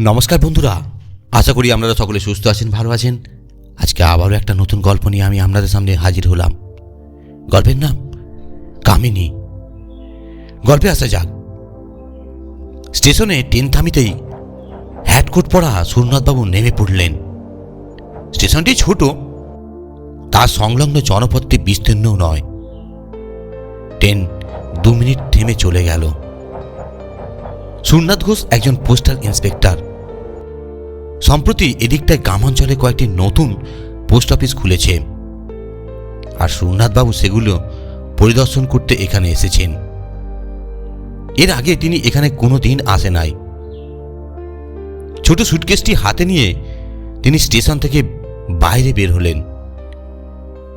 নমস্কার বন্ধুরা। আশা করি আপনারা সকলে সুস্থ আছেন, ভালো আছেন। আজকে আবারও একটা নতুন গল্প নিয়ে আমি আপনাদের সামনে হাজির হলাম। গল্পের নাম কামিনী। গল্পে আসা যাক। স্টেশনে ট্রেন থামিতেই হ্যাটকোট পরা সুরনাথবাবু নেমে পড়লেন। স্টেশনটি ছোট, তার সংলগ্ন জনপথটি বিস্তীর্ণও নয়। ট্রেন দু মিনিট থেমে চলে গেল। সুরনাথ ঘোষ একজন পোস্টাল ইন্সপেক্টর। সম্প্রতি এদিকটায় গ্রামাঞ্চলে কয়েকটি নতুন পোস্ট অফিস খুলেছে। আর সুরনাথবাবু সেগুলো পরিদর্শন করতে এখানে এসেছেন। এর আগে তিনি এখানে কোনো দিন আসে নাই। ছোট সুটকেসটি হাতে নিয়ে তিনি স্টেশন থেকে বাইরে বের হলেন।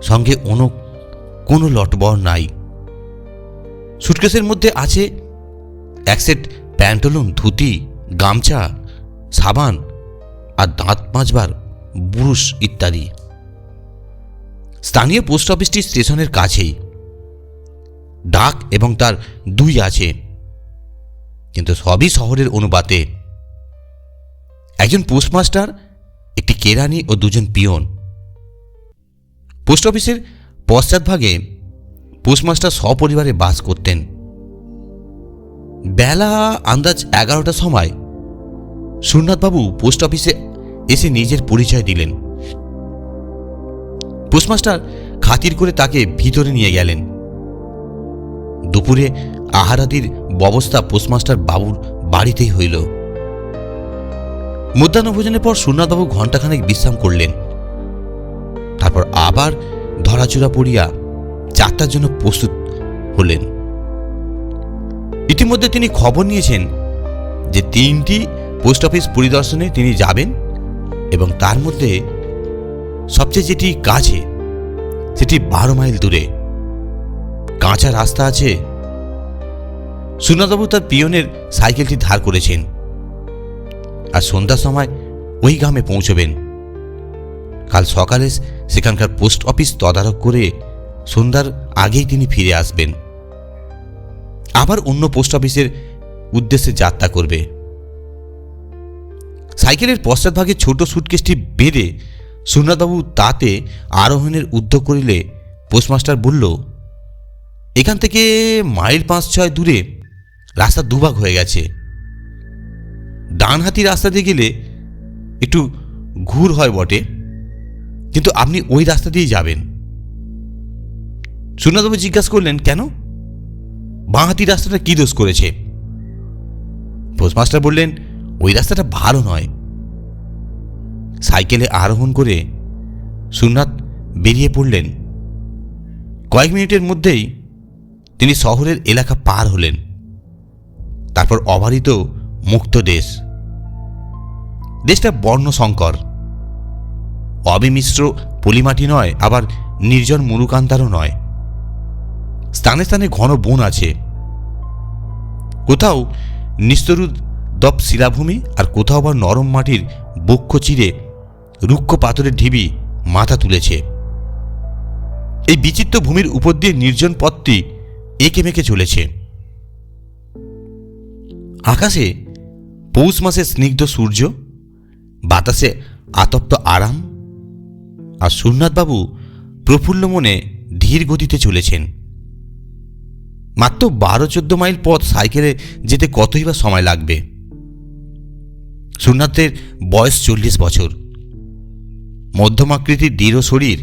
সঙ্গে অন্য কোনো লটবর নাই। সুটকেসের মধ্যে আছে এক সেট প্যান্টলুন, ধুতি, গামছা, সাবান আর দাঁত মাজবার বুরুশ ইত্যাদি। স্থানীয় পোস্ট অফিসটি স্টেশনের কাছেই ডাক এবং তার দুই আছে। কিন্তু সবই শহরের অনুপাতে একজন পোস্টমাস্টার, একটি কেরানি ও দুজন পিয়ন। পোস্ট অফিসের পশ্চাৎভাগে পোস্টমাস্টার সপরিবারে বাস করতেন। বেলা আন্দাজ এগারোটার সময় সুরনাথবাবু পোস্ট অফিসে এসে নিজের পরিচয় দিলেন। পোস্টমাস্টার খাতির করে তাকে ভিতরে নিয়ে গেলেন। দুপুরে আহারাদির ব্যবস্থা পোস্টমাস্টার বাবুর বাড়িতেই হইল। মধ্যাহ্নভোজনের পর সুরনাথবাবু ঘণ্টাখানেক বিশ্রাম করলেন। তারপর আবার ধরাচুরা পড়িয়া যাত্রার জন্য প্রস্তুত হলেন। ইতিমধ্যে তিনি খবর নিয়েছেন যে তিনটি পোস্ট অফিস পরিদর্শনে তিনি যাবেন। এবং তার মধ্যে সবচেয়ে যেটি কাছে, সেটি বারো মাইল দূরে। কাঁচা রাস্তা আছে। সুনাদবাবু তার পিয়নের সাইকেলটি ধার করেছেন আর সন্ধ্যার সময় ওই গ্রামে পৌঁছবেন। কাল সকালে সেখানকার পোস্ট অফিস তদারক করে সন্ধ্যার আগেই তিনি ফিরে আসবেন। আবার অন্য পোস্ট অফিসের উদ্দেশ্যে যাত্রা করবে। সাইকেলের পশ্চাৎভাগে ছোট সুটকেসটি বেঁধে সুনাথবাবু তাতে আরোহণের উদ্যোগ করিলে পোস্টমাস্টার বলল, এখান থেকে মাইল পাঁচ ছয় দূরে রাস্তা দুভাগ হয়ে গেছে। ডানহাতি রাস্তা দিয়ে গেলে একটু ঘুর হয় বটে, কিন্তু আপনি ওই রাস্তা দিয়েই যাবেন। সুনাথবাবু জিজ্ঞাসা করলেন, কেন? বাঁহাতি রাস্তাটা কী দোষ করেছে? পোস্টমাস্টার বললেন ওই রাস্তাটা ভালো নয়। সাইকেলে আরোহণ করে সুনাথ বেরিয়ে পড়লেন। কয়েক মিনিটের মধ্যেই তিনি শহরের এলাকা পার হলেন। তারপর অবারিত মুক্ত দেশ। দেশটা বর্ণশঙ্কর। অবিমিশ্র পলিমাটি নয়, আবার নির্জন মুরুকান্তারও নয়। স্থানে স্থানে ঘন বন আছে। কোথাও নিস্তরু দপ শিলাভূমি আর কোথাও বা নরম মাটির বক্ষ চিরে রুক্ষ পাথরের ঢিবি মাথা তুলেছে। এই বিচিত্র ভূমির উপর দিয়ে নির্জন পথটি এঁকে মেঁকে চলেছে। আকাশে পৌষ মাসে স্নিগ্ধ সূর্য, বাতাসে আতপ্ত আরাম আর সুরনাথবাবু প্রফুল্ল মনে ধীর গতিতে চলেছেন। মাত্র বারো চোদ্দ মাইল পথ সাইকেলে যেতে কতই বা সময় লাগবে? সুরনাথের বয়স চল্লিশ বছর। মধ্যমাকৃতির দৃঢ় শরীর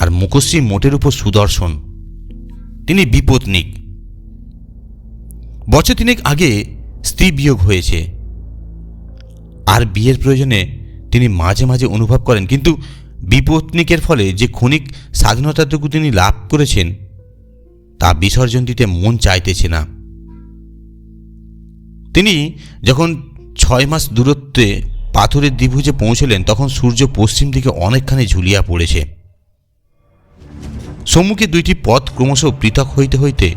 আর মুখশ্রী মোটের উপর সুদর্শন। তিনি বিপত্নিক। বছর তিনেক আগে স্ত্রী বিয়োগ হয়েছে। আর বিয়ের প্রয়োজনে তিনি মাঝে মাঝে অনুভব করেন, কিন্তু বিপত্নিকের ফলে যে ক্ষণিক স্বাধীনতাটুকু তিনি লাভ করেছেন, তা বিসর্জন দিতে মন চাইতেছে না। তিনি যখন ছয় মাস দূরত্বে পাথরের দ্বিভুজে পৌঁছলেন, তখন সূর্য পশ্চিম দিকে অনেকখানি ঝুলিয়া পড়েছে। সম্মুখে দুইটি পথ ক্রমশ পৃথক হইতে হইতে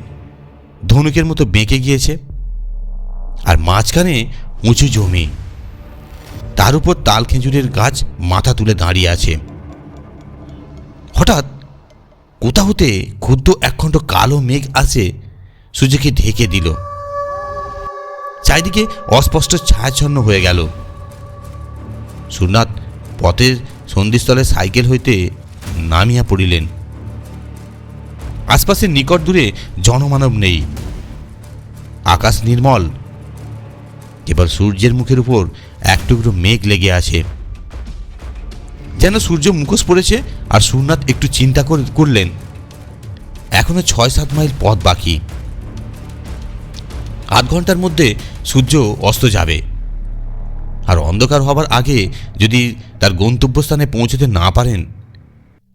ধনুকের মতো বেঁকে গিয়েছে আর মাঝখানে উঁচু জমি। তার উপর তাল খেজুরের গাছ মাথা তুলে দাঁড়িয়ে আছে। হঠাৎ কোথা হতে ক্ষুদ্র একখণ্ড কালো মেঘ আসে সূর্যকে ঢেকে দিল। চারিদিকে অস্পষ্ট ছায়াচ্ছন্ন হয়ে গেল। সুরনাথ পথের সন্ধিস্থলে সাইকেল হইতে নামিয়া পড়িলেন। আশপাশের নিকট দূরে জনমানব নেই। আকাশ নির্মল। কেবল সূর্যের মুখের উপর এক টুকরো মেঘ লেগে আছে। যেন সূর্য মুখোশ পড়েছে আর সুরনাথ একটু চিন্তা করে- করলেন। এখনও ছয় সাত মাইল পথ বাকি। আধ ঘণ্টার মধ্যে সূর্য অস্ত যাবে। আর অন্ধকার হবার আগে যদি তার গন্তব্যস্থানে পৌঁছতে না পারেন,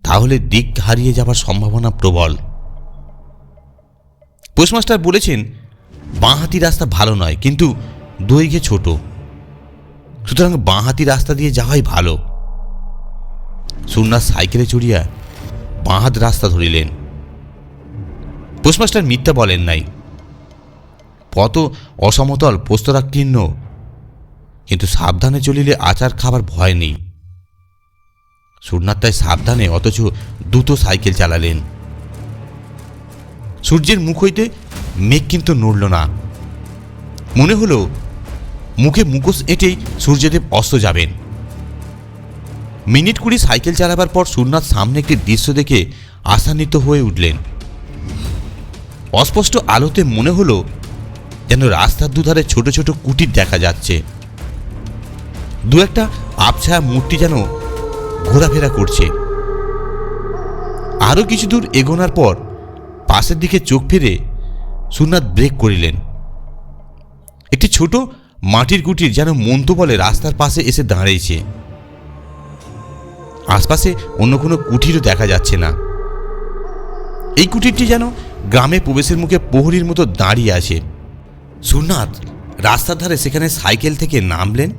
তাহলে দিক হারিয়ে যাবার সম্ভাবনা প্রবল। পোস্টমাস্টার বলেছেন, বাঁহাতি রাস্তা ভালো নয়, কিন্তু দৈঘে ছোট। সুতরাং বাঁহাতি রাস্তা দিয়ে যাওয়াই ভালো। সুরনাথ সাইকেলে চড়িয়া বাঁহাত রাস্তা ধরিলেন। পোস্টমাস্টার মিথ্যা বলেন নাই। পথ অসমতল পোস্তরাকীর্ণ কিন্তু সাবধানে চলিলে আচার খাবার ভয় নেই। সুরনাথ তাই সাবধানে অথচ দ্রুত সাইকেল চালালেন। সূর্যের মুখ হইতে মেঘ কিন্তু নড়ল না। মনে হলো, মুখে মুখোশ এঁটেই সূর্যদেব অস্ত যাবেন। মিনিট কুড়ি সাইকেল চালাবার পর সুরনাথ সামনে একটি দৃশ্য দেখে আশান্বিত হয়ে উঠলেন। অস্পষ্ট আলোতে মনে হলো যেন রাস্তার দুধারে ছোট ছোট কুটির দেখা যাচ্ছে। দু একটা আবছায়া মূর্তি যেন ঘোরাফেরা করছে। আরও কিছু দূর এগোনার পর পাশের দিকে চোখ ফিরে সুনাথ ব্রেক করিলেন। একটি ছোট মাটির কুটির যেন মন্ত বলে রাস্তার পাশে এসে দাঁড়িয়েছে আশপাশে অন্য কোনো কুটিরও দেখা যাচ্ছে না। এই কুটিরটি যেন গ্রামে প্রবেশের মুখে প্রহরীর মতো দাঁড়িয়ে আছে। সুরনাথ রাস্তার ধারে সেখানে সাইকেল থেকে নামলেন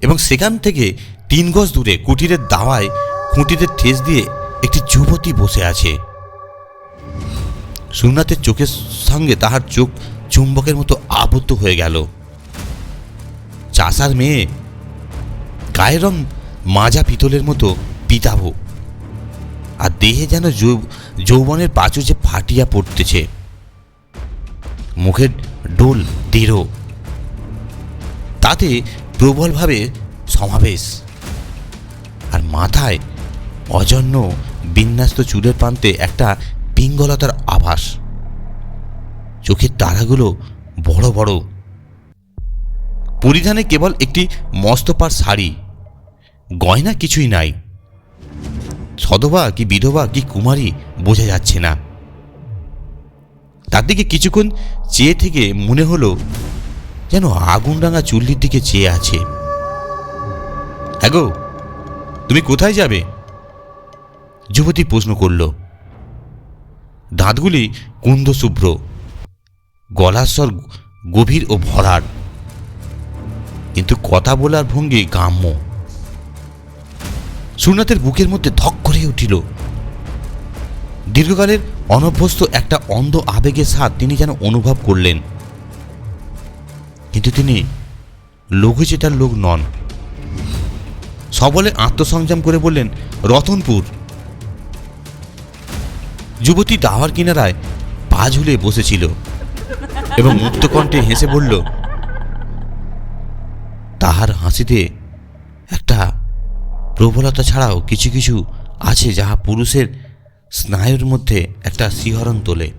এবং সেখান থেকে তিন গজ দূরে কুটিরের দাওয়ায় খুঁটিতে ঠেস দিয়ে একটি যুবতী বসে আছে। সুরনাথের চোখের সঙ্গে তাহার চোখ চুম্বকের মতো আবদ্ধ হয়ে গেল। চাষার মেয়ে গায়ের রং মাজা পিতলের মতো পিতাভ, আর দেহে যেন যৌবনের পাঁচু যে ফাটিয়া পড়তেছে। মুখের ডোল দৃঢ়। তাতে প্রবলভাবে সমাবেশ। আর মাথায় অজন্য বিন্যস্ত চুলের প্রান্তে একটা পিঙ্গলতার আভাস। চোখের তারাগুলো বড় বড়। পরিধানে কেবল একটি মস্তপার শাড়ি। গয়না কিছুই নাই। সধবা কি বিধবা কি কুমারী বোঝা যাচ্ছে না। তার দিকে কিছুক্ষণ চেয়ে থেকে মনে হলো যেন আগুন রাঙা চুল্লির দিকে চেয়ে আছে। হ্যাগো তুমি কোথায় যাবে? যুবতী প্রশ্ন করল। দাঁতগুলি কুন্দ শুভ্র গলার স্বর গভীর ও ভরাট, কিন্তু কথা বলার ভঙ্গি গ্রাম্য। সুরনাথের বুকের মধ্যে ধক করে উঠিল। দীর্ঘকালের অনভ্যস্ত একটা অন্ধ আবেগের স্বাদ তিনি যেন অনুভব করলেন। কিন্তু তিনি লঘুচেতার লোক নন। সবলে আত্মসংযম করে বললেন, রতনপুর। যুবতী দাওয়ার কিনারায় পা ঝুলে বসেছিল এবং মুক্তকণ্ঠে হেসে বলল, তাহার হাসিতে একটা প্রবলতা ছাড়াও কিছু কিছু আছে যাহা পুরুষের স্নায়ুর মধ্যে একটা শিহরণ তোলে।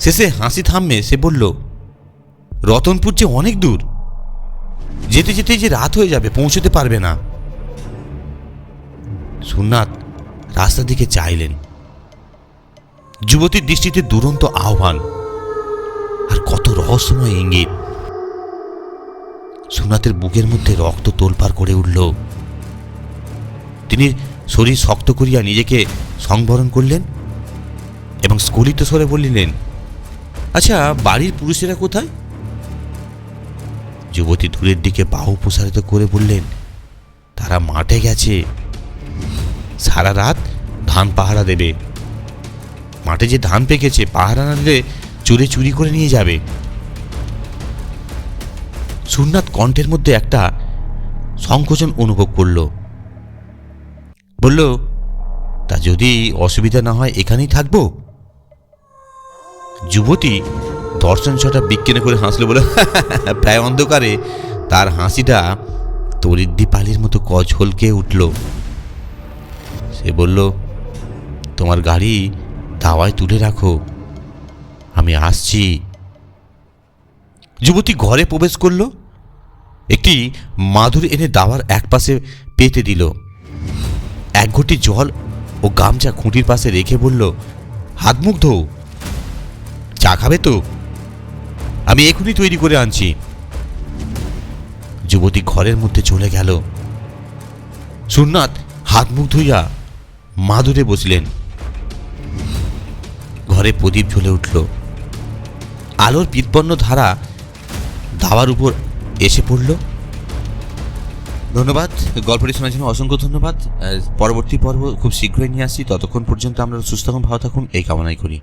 শেষে হাসি থামবে সে বলল, রতনপুর যে অনেক দূর। যেতে যেতে যে রাত হয়ে যাবে, পৌঁছতে পারবে না। সুনাথ রাস্তার দিকে চাইলেন। যুবতীর দৃষ্টিতে দুরন্ত আহ্বান। আর কত রহস্যময় ইঙ্গিত। সুনাথের বুকের মধ্যে রক্ত তোলপার করে উঠল। তিনি শরীর শক্ত করিয়া নিজেকে সংবরণ করলেন এবং স্খলিত স্বরে বলিলেন আচ্ছা বাড়ির পুরুষেরা কোথায়? যুবতী দূরের দিকে বাহু প্রসারিত করে বললেন, তারা মাঠে গেছে। সারা রাত ধান পাহারা দেবে। মাঠে যে ধান পেকেছে, পাহারা না দিলে চুরে চুরি করে নিয়ে যাবে। সুরনাথ কণ্ঠের মধ্যে একটা সংকোচন অনুভব করল। বলল, তা যদি অসুবিধা না হয় এখানেই থাকব? যুবতী দর্শন ছটা বিজ্ঞানে করে হাসলো বলে, প্রায় অন্ধকারে তার হাসিটা তরির দীপালির মতো কচ হলকে উঠল। সে বলল, তোমার গাড়ি দাওয়ায় তুলে রাখো, আমি আসছি। যুবতী ঘরে প্রবেশ করল, একটি মাদুর এনে দাওয়ার একপাশে পেতে দিল। এক ঘটি জল ও গামছা খুঁটির পাশে রেখে বলল, হাত মুখ ধো। চা খাবে তো? আমি এখনই তৈরি করে আনছি। যুবতী ঘরের মধ্যে চলে গেল। সুরনাথ হাত মুখ ধুইয়া মাদুরে বসলেন। ঘরে প্রদীপ জ্বলে উঠল। আলোর বিৎপন্ন ধারা দাওয়ার উপর এসে পড়ল। ধন্যবাদ। গল্পটি শোনার জন্য অসংখ্য ধন্যবাদ। পরবর্তী পর্ব খুব শীঘ্রই নিয়ে আসি। ততক্ষণ পর্যন্ত আমরা সুস্থ ভালো থাকুন। এই কামনাই করি।